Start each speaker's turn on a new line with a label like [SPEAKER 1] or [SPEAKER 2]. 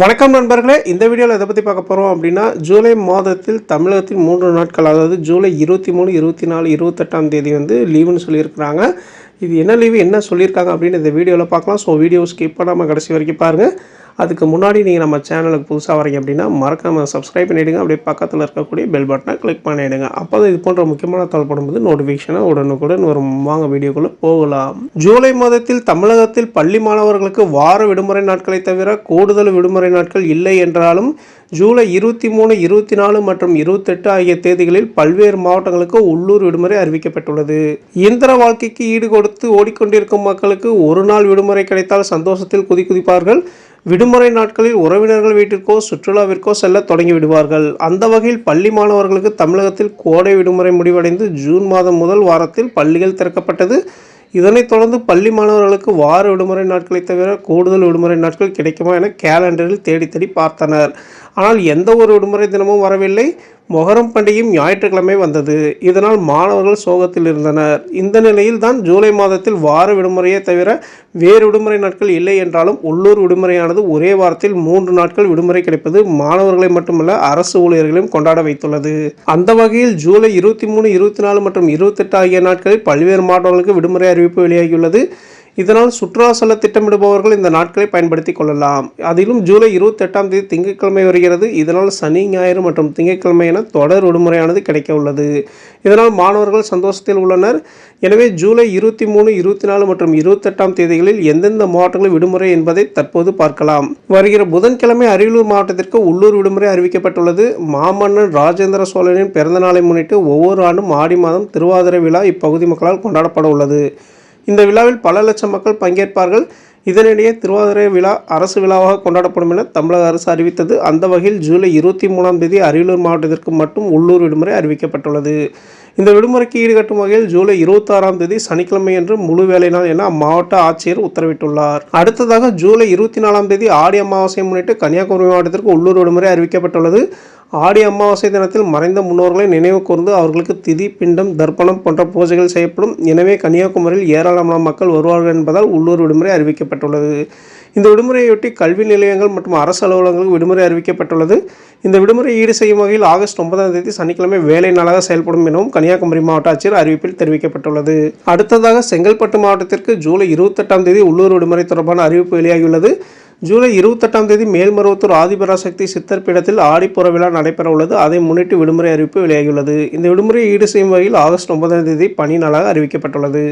[SPEAKER 1] வணக்கம் நண்பர்களே இந்த வீடியோவில் எதை பற்றி பார்க்க போகிறோம் அப்படின்னா ஜூலை மாதத்தில் தமிழகத்தில் மூன்று நாட்கள் அதாவது ஜூலை இருபத்தி மூணு இருபத்தி நாலு இருபத்தெட்டாம் தேதி வந்து லீவுன்னு சொல்லியிருக்கிறாங்க இது என்ன லீவு என்ன சொல்லியிருக்காங்க அப்படின்னு இந்த வீடியோவில் பார்க்கலாம் ஸோ வீடியோ ஸ்கிப் பண்ணாமல் கடைசி வரைக்கும் பாருங்கள் அதுக்கு முன்னாடி நீங்கள் நம்ம சேனலுக்கு புதுசாக வரீங்க அப்படின்னா மறக்காமல் சப்ஸ்கிரைப் பண்ணிவிடுங்க அப்படியே பக்கத்தில் இருக்கக்கூடிய பெல் பட்டனை கிளிக் பண்ணிவிடுங்க அப்போ தான் இது போன்ற முக்கியமான தகவல் போது நோட்டிஃபிகேஷனாக உடனுக்குடன் ஒரு வாங்க வீடியோக்குள்ளே போகலாம் ஜூலை மாதத்தில் தமிழகத்தில் பள்ளி மாணவர்களுக்கு வார விடுமுறை நாட்களை தவிர கூடுதல் விடுமுறை நாட்கள் இல்லை என்றாலும் ஜூலை இருபத்தி மூணு இருபத்தி நாலு மற்றும் இருபத்தெட்டு ஆகிய தேதிகளில் பல்வேறு மாவட்டங்களுக்கு உள்ளூர் விடுமுறை அறிவிக்கப்பட்டுள்ளது இயந்திர வாழ்க்கைக்கு ஈடுகொடுத்து ஓடிக்கொண்டிருக்கும் மக்களுக்கு ஒரு நாள் விடுமுறை கிடைத்தால் சந்தோஷத்தில் குதி குதிப்பார்கள் விடுமுறை நாட்களில் உறவினர்கள் வீட்டிற்கோ சுற்றுலாவிற்கோ செல்ல தொடங்கி விடுவார்கள் அந்த வகையில் பள்ளி மாணவர்களுக்கு தமிழகத்தில் கோடை விடுமுறை முடிவடைந்து ஜூன் மாதம் முதல் வாரத்தில் பள்ளிகள் திறக்கப்பட்டது இதனைத் தொடர்ந்து பள்ளி மாணவர்களுக்கு வார விடுமுறை நாட்களை தவிர கூடுதல் விடுமுறை நாட்கள் கிடைக்குமா என கேலண்டரில் தேடி தேடி பார்த்தனர் ஆனால் எந்த ஒரு விடுமுறை தினமும் வரவில்லை மொஹரம் பண்டிகையும் ஞாயிற்றுக்கிழமை வந்தது இதனால் மாணவர்கள் சோகத்தில் இருந்தனர் இந்த நிலையில் தான் ஜூலை மாதத்தில் வார விடுமுறையே தவிர வேறு விடுமுறை நாட்கள் இல்லை என்றாலும் உள்ளூர் விடுமுறையானது ஒரே வாரத்தில் மூன்று நாட்கள் விடுமுறை கிடைப்பது மாணவர்களை மட்டுமல்ல அரசு ஊழியர்களையும் கொண்டாட வைத்துள்ளது அந்த வகையில் ஜூலை இருபத்தி மூணு இருபத்தி நாலு மற்றும் இருபத்தெட்டு ஆகிய நாட்களில் பல்வேறு மாவட்டங்களுக்கு விடுமுறை அறிவிப்பு வெளியாகியுள்ளது இதனால் சுற்றுலா செல்ல திட்டமிடுபவர்கள் இந்த நாட்களை பயன்படுத்தி கொள்ளலாம் அதிலும் ஜூலை இருபத்தி எட்டாம் தேதி திங்கட்கிழமை வருகிறது இதனால் சனி ஞாயிறு மற்றும் திங்கட்கிழமை என தொடர் விடுமுறையானது கிடைக்க உள்ளது இதனால் மாணவர்கள் சந்தோஷத்தில் உள்ளனர் எனவே ஜூலை இருபத்தி மூணு இருபத்தி நாலு மற்றும் இருபத்தெட்டாம் தேதிகளில் எந்தெந்த மாவட்டங்களில் விடுமுறை என்பதை தற்போது பார்க்கலாம் வருகிற புதன்கிழமை அரியலூர் மாவட்டத்திற்கு உள்ளூர் விடுமுறை அறிவிக்கப்பட்டுள்ளது மாமன்னன் ராஜேந்திர சோழனின் பிறந்த நாளை முன்னிட்டு ஒவ்வொரு ஆண்டும் ஆடி மாதம் திருவாதிரை விழா இப்பகுதி மக்களால் கொண்டாடப்பட உள்ளது இந்த விழாவில் பல லட்சம் மக்கள் பங்கேற்பார்கள் இதனிடையே திருவாதிரை விழா அரசு விழாவாக கொண்டாடப்படும் என தமிழக அரசு அறிவித்தது அந்த வகையில் ஜூலை இருபத்தி மூணாம் தேதி அரியலூர் மாவட்டத்திற்கு மட்டும் உள்ளூர் விடுமுறை அறிவிக்கப்பட்டுள்ளது இந்த விடுமுறைக்கு ஈடுகட்டும் வகையில் ஜூலை இருபத்தாறாம் தேதி சனிக்கிழமை என்று முழு வேலை நாள் என அம்மாவட்ட ஆட்சியர் உத்தரவிட்டுள்ளார் அடுத்ததாக ஜூலை இருபத்தி நாலாம் தேதி ஆடி அமாவாசையை முன்னிட்டு கன்னியாகுமரி மாவட்டத்திற்கு உள்ளூர் விடுமுறை அறிவிக்கப்பட்டுள்ளது ஆடி அமாவாசை தினத்தில் மறைந்த முன்னோர்களை நினைவு கூர்ந்து அவர்களுக்கு திதி பிண்டம் தர்ப்பணம் போன்ற பூஜைகள் செய்யப்படும் எனவே கன்னியாகுமரியில் ஏராளமான மக்கள் வருவார்கள் என்பதால் உள்ளூர் விடுமுறை அறிவிக்கப்பட்டுள்ளது இந்த விடுமுறையொட்டி கல்வி நிலையங்கள் மற்றும் அரசு அலுவலகங்களுக்கு விடுமுறை அறிவிக்கப்பட்டுள்ளது இந்த விடுமுறை ஈடு செய்யும் வகையில் ஆகஸ்ட் ஒன்பதாம் தேதி சனிக்கிழமை வேலை நாளாக செயல்படும் எனவும் கன்னியாகுமரி மாவட்ட ஆட்சியர் அறிவிப்பில் தெரிவிக்கப்பட்டுள்ளது அடுத்ததாக செங்கல்பட்டு மாவட்டத்திற்கு ஜூலை இருபத்தெட்டாம் தேதி உள்ளூர் விடுமுறை தொடர்பான அறிவிப்பு வெளியாகியுள்ளது ஜூலை இருபத்தெட்டாம் தேதி மேல்மருவத்தூர் ஆதிபராசக்தி சித்தர் பீடத்தில் ஆடிப்புற விழா நடைபெற உள்ளது அதை முன்னிட்டு விடுமுறை அறிவிப்பு வெளியாகியுள்ளது இந்த விடுமுறையை ஈடு செய்யும் வகையில் ஆகஸ்ட் ஒன்பதாம் தேதி பணி நாளாக அறிவிக்கப்பட்டுள்ளது